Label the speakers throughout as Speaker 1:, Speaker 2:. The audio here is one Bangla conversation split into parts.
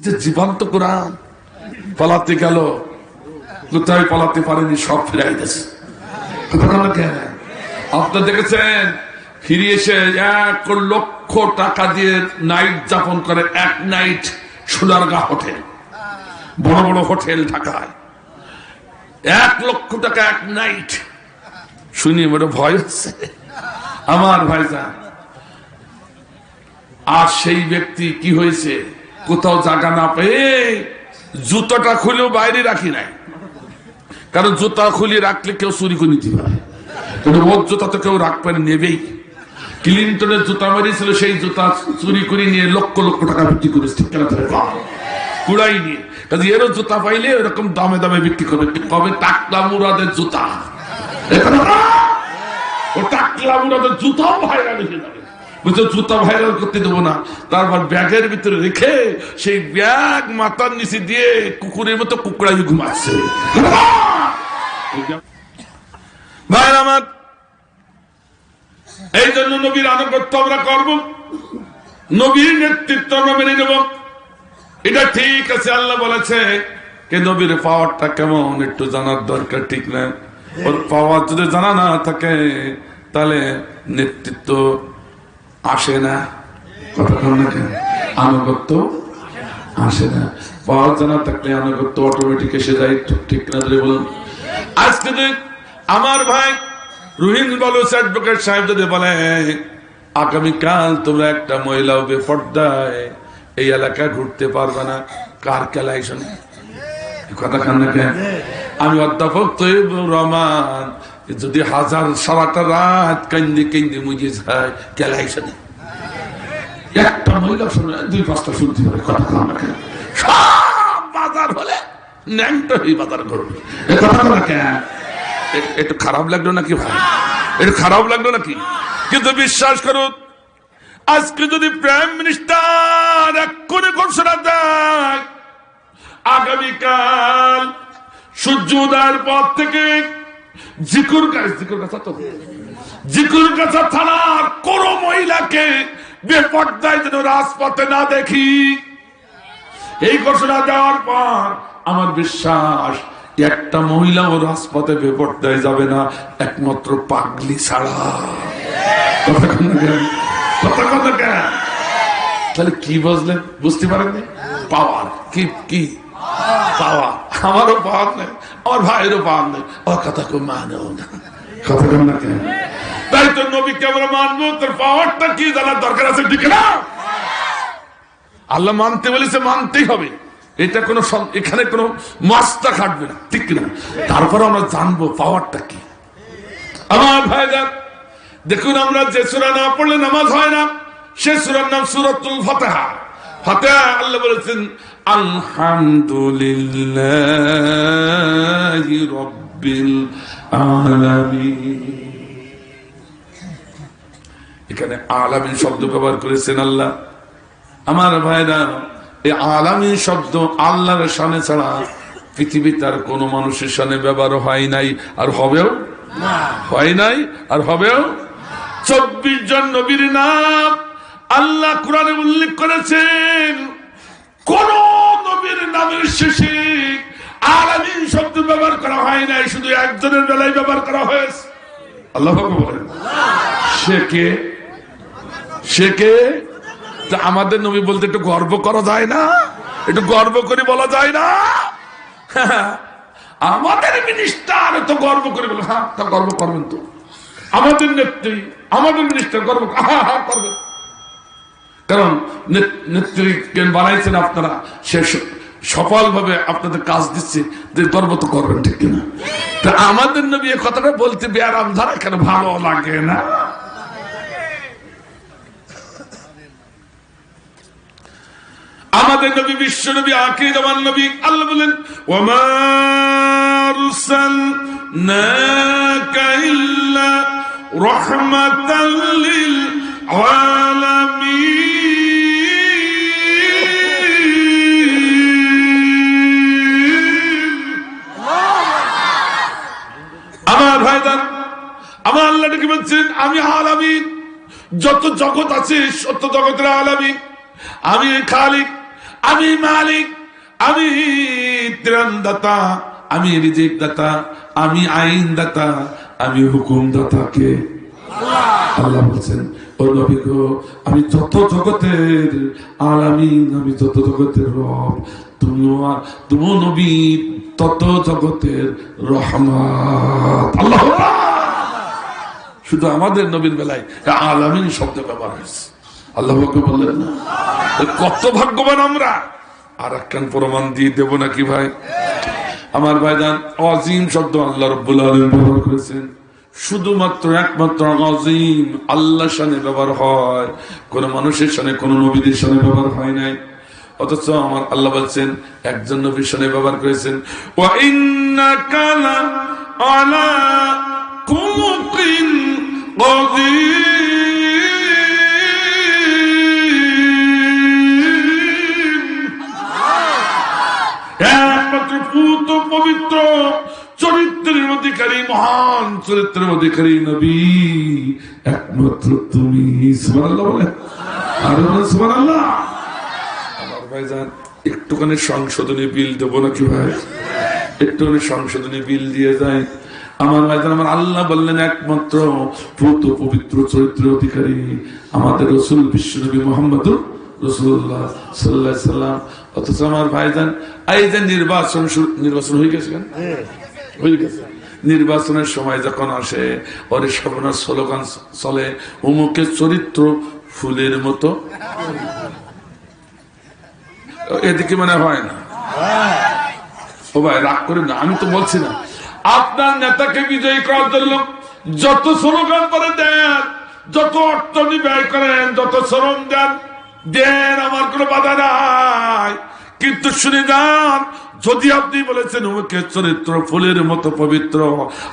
Speaker 1: যে জীবন্ত কোরআন। পালাতে গেল, কোথায় পালাতে পারেনি, সব ফিরাই দিয়েছে। আপনার দেখেছেন, ফিরে এসে এক লক্ষ টাকা দিয়ে নাইট যাপন করে এক নাইট সোনারগা হোটেল বড় বড় হোটেল ঢাকায়। এক লক্ষ টাকা এক নাইট শুনি, বড় ভয় হচ্ছে। আমার ভাইজান, আর সেই ব্যক্তি কি হয়েছে? কোথাও জায়গা না পেয়ে জুতোটা খুলেও বাইরে রাখি নাই। কারণ জুতা খুলে রাখলে কেউ চুরি করে নিতে পারে। কিন্তু ওর জুতা তো কেউ রাখবে নেবেই। ক্লিনটনের জুতা মারিয়েছিল সেই জুতা চুরি করে নিয়ে লক্ষ লক্ষ টাকা বিক্রি ধরে কুড়াই নিয়ে। কাজে এরও জুতা পাইলে এরকম দামে দামে বিক্রি করবে। কবে টাকলা মুরাদের জুতা। ও টাকলা মুরাদের জুতাও ভাইরাল হয়ে যাবে। ভাইরাল করতে দেবো না। তারপর ব্যাগের ভিতরে রেখে সেই ব্যাগ মাথার নিচে দিয়ে কুকুরের মতো কুকুরাই ঘুমাচ্ছে। ভাইয়ের আমার, এই জন্য নবীর আনুগত্য আমরা করব। নবীর নেতৃত্ব আমরা মেনে নেব। এটা ঠিক আছে, আল্লাহ বলেছে কে নবীর পাওয়ারটা কেমন, একটু জানার দরকার, ঠিক না? ওর পাওয়ার যদি জানা না থাকে, তাহলে নেতৃত্ব আসে না। কন না কেন? আনুগত্য আসে না। পাওয়ার জানা থাকলে আনুগত্য অটোমেটিক এসে যায়। ঠিক না ধরে বলুন। আজকে যে আমার ভাই রুহিন অ্যাডভোকেট সাহেব যদি বলে, আগামীকাল তোমরা একটা মহিলা বেপর্দায় এই এলাকায় ঘুরতে পারবে না। কার খেলায় শোনে? কথা খান না কেন আমি অধ্যাপক তৈবুর রহমান। যদি হাজার সারাটা রাত কেন্দ্রে কেন্দ্রে মুজে যায় খেলায় শোনে একটা মহিলা শুনে দুই পাঁচটা শুনতে পারে, কথা না কেন? সব বাজার হলে ন্যাংটা খারাপ লাগল নাকি? ভাই একটু খারাপ লাগল নাকি? কিন্তু বিশ্বাস আজকে যদি প্রাইম মিনিস্টার এক আগামীকাল সূর্য উদয়ের পর থেকে জিকুর গাছ, জিকুর গাছা তো। জিকুর গাছা থানার কোন মহিলাকে বেপর্দায় যেন রাজপথে না দেখি। এই ঘোষণা দেওয়ার পর আমার বিশ্বাস, একটা মহিলাও রাজপথে বেপর্দায় যাবে না, একমাত্র পাগলি ছাড়া? তাহলে কি বুঝলেন? বুঝতে পারেননি? পাওয়ার। কি কি? পাওয়ার। আমারও পাওয়ার নেই আমার ভাইয়েরও পাওয়ার নেই ও কথা কেউ মানেও না। কথা কেন না কেন তাই তো নবীকে আমরা মানবো তোর পাওয়ারটা কি জানার দরকার আছে ঠিক না? আল্লাহ মানতে বলেছে মানতেই হবে। এটা কোনো এখানে কোনো মাস্তা খাটবে না ঠিক না তারপর আমরা জানব পাওয়ারটা কি। আমার ভাইজান দেখুন আমরা যে সুরা না পড়লে নামাজ হয় না সে সুরার নাম সুরাতুল ফাতেহা। ফাতেহা আল্লাহ বলেছেন আলহামদুলিল্লাহ রব্বিল আলামিন। এখানে আলামিন শব্দ ব্যবহার করেছেন আল্লাহ। আমার ভাইরা এই আলামী শব্দ আল্লাহর সামনে ছাড়া পৃথিবীতে আর কোন মানুষের সামনে ব্যবহার হয় নাই। আর হবেও? হয় নাই? আর হবেও? চব্বিশ জন নবীর নাম আল্লাহ কোরআনে উল্লেখ করেছেন। কোন নবীর নামের শেষে আলামিন শব্দ ব্যবহার করা হয় নাই, শুধু একজনের বেলায় ব্যবহার করা হয়েছে। আল্লাহ বলেন। সে কে? আমাদের নবী বলতে একটু গর্ব করা যায় না? একটু গর্ব করে বলা যায় না? আমাদের মিনিস্টার তো গর্ব করে বলে হ্যাঁ তা গর্ব করবেন তো। আমাদের নেত্রী, আমাদের মিনিস্টার গর্ব হ্যাঁ হ্যাঁ করবেন। কারণ নে- কেন বানাইছেন আপনারা, সে সফল ভাবে আপনাদের কাজ দিচ্ছে, যে গর্ব তো করবেন, ঠিক কিনা? তা আমাদের নবী এ কথাটা বলতে বেয়ারাম ধারা কেন ভালো লাগে না? আমাদের নবী, বিশ্ব নবী আখির আমার নবী, আল্লাহ বলেন ওমা রুসালনাকা ইল্লা রাহমাতাল লিল আমার আল্লাহ ডেকে বলছেন, আমি আলামিন যত জগৎ আছে, সত্য জগতের আলামিন আমি। খালিক, আমি মালিক, আমি ত্রাণদাতা, আমি রিজিক দাতা আমি আইন দাতা আমি হুকুম দাতাকে আল্লাহ বলছেন, ও নবী গো, আমি যত জগতের আলামিন আমি যত জগতের রব, তুমিও তুমিও নবী, তত জগতের রহমান আল্লাহ শুধু আমাদের নবীর বেলায় আলামিন শব্দ ব্যবহার হয়েছে। আল্লাহ বললেন, না কত ভাগ্যবান আমরা। আর একখান প্রমাণ দিয়ে দেব নাকি ভাই? আমার ভাইজান, অজিম শব্দ আল্লাহ রব্বুল আলামিন ব্যবহার করেছেন। শুধুমাত্র একমাত্র অজিম আল্লাহ শানে ব্যবহার হয়। কোন মানুষের সানে কোন নবীদের সানে ব্যবহার হয় নাই। অথচ আমার আল্লাহ বলছেন, একজন নবীর সানে ব্যবহার করেছেন। ওয়া ইন্নাকা লা আলা আযীম একমাত্র পুত পবিত্র, চরিত্রের অধিকারী, মহান চরিত্রের অধিকারী নবী। একমাত্র তুমি আর একটুখানি সংশোধনী বিল দেবো নাকি ভাই? একটুখানি সংশোধনী বিল দিয়ে যায় আমার ভাইজান আমার আল্লাহ বললেন একমাত্র পুত পবিত্র চরিত্রের অধিকারী আমাদের রসুল বিশ্বনবী মোহাম্মদ রসুল্লাহ সাল্লাহ সাল্লাম। অথচ আমার ভাইজান এই যে নির্বাচন নির্বাচন হয়ে গেছে কেন? হয়ে। গেছে। নির্বাচনের সময় যখন আসে ওরে সর্বনাশ স্লোগান চলে অমুকের চরিত্র ফুলের মতো। এদিকে মানে হয় না। ও ভাই রাগ করে না আমি তো বলছি না। আপনার নেতাকে বিজয়ী করার জন্য যত স্লোগান করে দেন, যত অর্থ ব্যয় করেন, যত শ্রম দেন দেন আমার কোনো বাধা নাই। কিন্তু শুনে যান, যদি আপনি বলেছেন ওকে চরিত্র ফুলের মতো পবিত্র,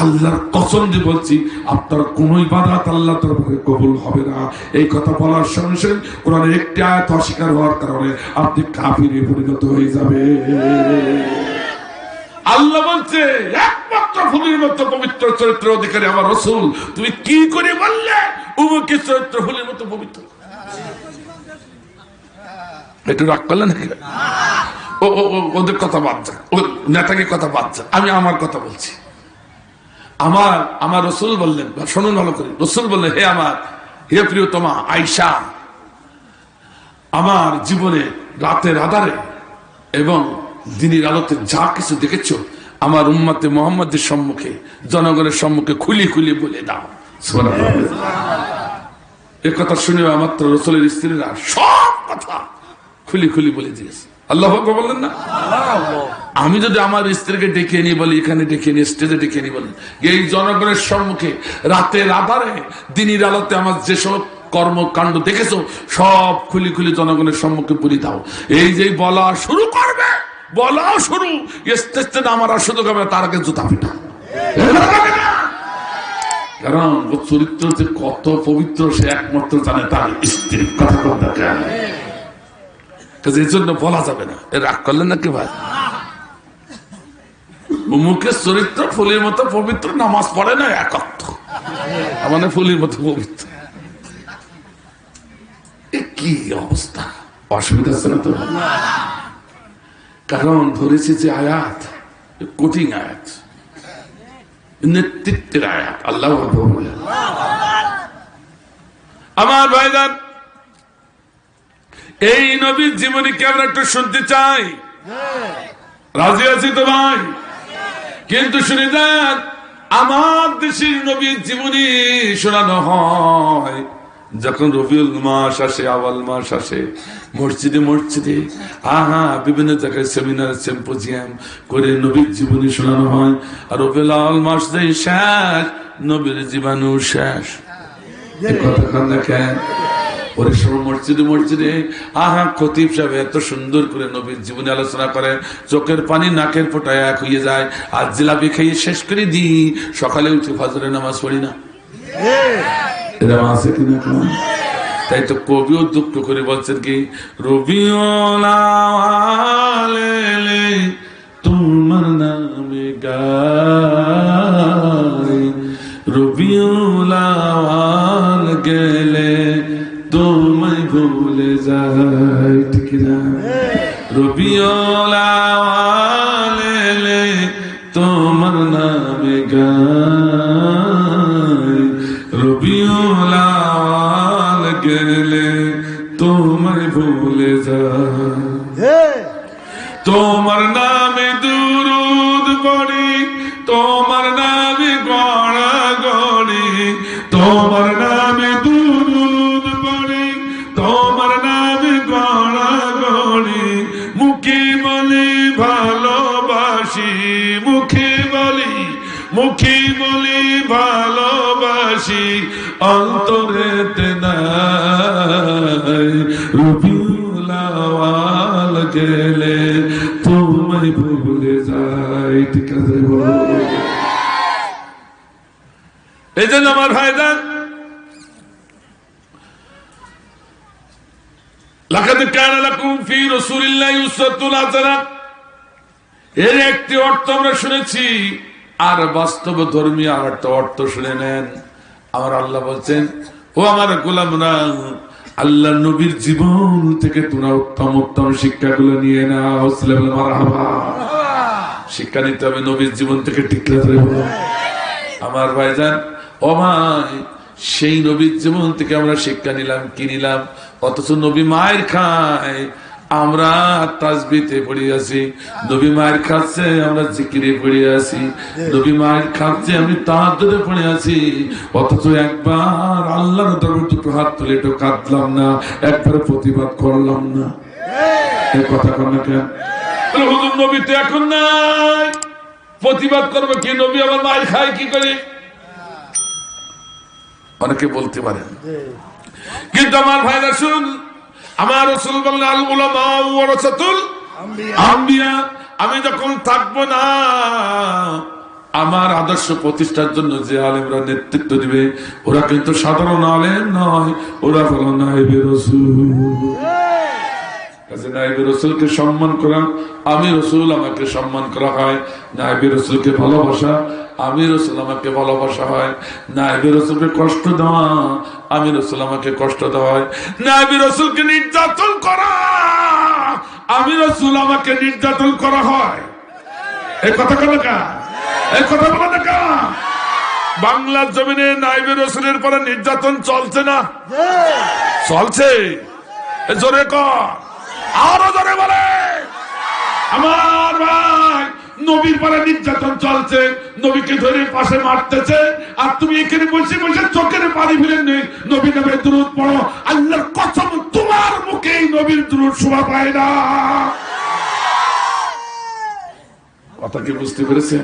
Speaker 1: আল্লাহর কসম দিয়ে বলছি, আপনার কোন ইবাদত আল্লাহ তরফে কবুল হবে না। এই কথা বলার সঙ্গে সঙ্গে কোরআনের একটি আয়াত অস্বীকার হওয়ার কারণে আপনি কাফিরে পরিণত হয়ে যাবে আল্লাহ বলছে, একমাত্র ফুলের মতো পবিত্র চরিত্র অধিকারী আমার রসুল। তুমি কি করে বললে, উমুকের চরিত্র ফুলের মতো পবিত্র? একটু রাগ করলেন নাকি? ও ওদের কথা বাদ যাক। ও, নেতাকে কথা বাদ যাক। আমি আমার কথা বলছি। আমার আমার রসুল বললেন, শুনুন ভালো করে। রসুল বললেন, হে আমার, হে প্রিয়তমা আইসা আমার জীবনে রাতের আধারে এবং দিনের আলোতে যা কিছু দেখেছ, আমার উম্মাতে মোহাম্মদের সম্মুখে, জনগণের সম্মুখে খুলি খুলি বলে দাও। এ কথা শুনে আমার তো রসুলের স্ত্রীরা সব কথা খুলি খুলি বলে দিয়েছে। আল্লাহ বললেন না? আমি যদি আমার স্ত্রীকে ডেকে নিয়ে বলি, এখানে ডেকে নিয়ে, স্টেজে ডেকে নিয়ে বলি এই জনগণের সম্মুখে রাতের আধারে, দিনের আলোতে আমার যেসব কর্মকাণ্ড দেখেছ, সব খুলি খুলি জনগণের সম্মুখে বলি দাও। এই যে বলা শুরু করবে বলা শুরু। আমার আর হবে না, তার জুতা পিটা কারণ চরিত্র যে কত পবিত্র সে একমাত্র জানে তার স্ত্রীর কথা এই জন্য বলা যাবে না। এ রাগ করলেন নাকি ভাই? মুখের চরিত্র ফুলের মতো পবিত্র নামাজ পড়ে না একত্র। মানে ফুলের মতো পবিত্র। কি অবস্থা? অসুবিধা আছে না তো কারণ ধরেছে যে আয়াত কঠিন আয়াত। নেতৃত্বের আয়াত আল্লাহ আমার ভাইজান, এই নবীর জীবনী কি আমরা একটু শুনতে চাই? রাজি আছি তো ভাই? কিন্তু শুনে যান, আমার দেশের নবীর জীবনী শোনানো হয়। যখন রবিউল মাস আসে, আওয়াল মাস আসে, মসজিদে মসজিদে, আহা, বিভিন্ন জায়গায় সেমিনার সেম্পোজিয়াম করে নবীর জীবনী শোনানো হয়। আর রবিউল আওয়াল মাস যেই শেষ, নবীর জীবাণু শেষ। কথাখান দেখেন ওরে সব মসজিদে মসজিদে, আহা, খতিব সাহেব এত সুন্দর করে নবীর জীবনে আলোচনা করে। চোখের পানি নাকের ফোটায় এক হয়ে যায়। আর জিলাপি খাইয়ে শেষ করে দিই। সকালে উঠে ফজরের নামাজ পড়ি না। এরকম আছে কিনা এখন? তাই তো কবিও দুঃখ করে বলছেন কি রবিওলে তোমার নামে গাই। রবিউলাল গেলে তোমায় ভুলে যায়। ঠিক না? রবিউলাওয়ালে তোমার ভুলে যায়। তোমার নামে দুরুদ পড়ি তোমার নামে ভালোবাসি, অন্তরেতে নাই। গেলে তোমায় ভুলে যাই। ঠিক আছে। এই জন্য আমার ভাইজান, লাকাদ কানা লাকুম ফি রাসূলিল্লাহি এর একটি অর্থ আমরা শুনেছি আর বাস্তব ধর্মী আর একটা অর্থ শুনে নেন। আমার আল্লাহ বলছেন, ও আমার গোলামরা, আল্লাহ নবীর জীবন থেকে তোমরা উত্তম উত্তম শিক্ষাগুলো নিয়ে নাও শিক্ষা নিতে হবে নবীর জীবন থেকে বলো। আমার ভাইজান ভাই, সেই নবীর জীবন থেকে আমরা শিক্ষা নিলাম, কি নিলাম? অথচ নবী মায়ের খায় আমরা তাজবিতে পড়ে আছি নবী মায়ের খাচ্ছে আমরা জিকিরে পড়ে আছি নবী মায়ের খাচ্ছে আমি তাহাজে পড়ে আছি অথচ একবার আল্লাহর দরবার দুটো হাত তুলে একটু কাঁদলাম না একবার প্রতিবাদ করলাম না। এই কথা কর না কেন? হুজুর নবী তো এখন নাই। প্রতিবাদ করব কি? নবী আমার মায়ের খায় কি করে? অনেকে বলতে পারেন। কিন্তু আমার ভাইরা শুন আমার রসুল বললেন, আল উলামা আম্বিয়া। আমি যখন থাকব না, আমার আদর্শ প্রতিষ্ঠার জন্য যে আলেমরা নেতৃত্ব দিবে, ওরা কিন্তু সাধারণ আলেম নয়, ওরা হলো নাইবে রসুল। কাজে নাইবে রসুলকে সম্মান করা আমি রসুল আমাকে সম্মান করা হয়। নাইবে রসুলকে ভালোবাসা আমি রসুল আমাকে ভালোবাসা হয়। নাইবে রসুলকে কষ্ট দেওয়া আমি রসুল আমাকে কষ্ট দেওয়া হয়। নাইবে রসুলকে নির্যাতন করা আমি রসুল আমাকে নির্যাতন করা হয়। এই কথা কেন কা? এই কথা বলো কা? বাংলার জমিনে নাইবে রসুলের পরে নির্যাতন চলছে না? চলছে? এ জোরে কর। আরও জোরে বলে। আমার ভাই, নবীর নির্যাতন চলছে, নবীকে ধরে পাশে মারতেছে, আর তুমি এখানে বসে বসে চোখের পানি ফিরে নেই নবী নামে দূরত পড়ো। আল্লাহর কসম, তোমার মুখেই নবীর দূরত শোভা পায় না। কথা কি বুঝতে পেরেছে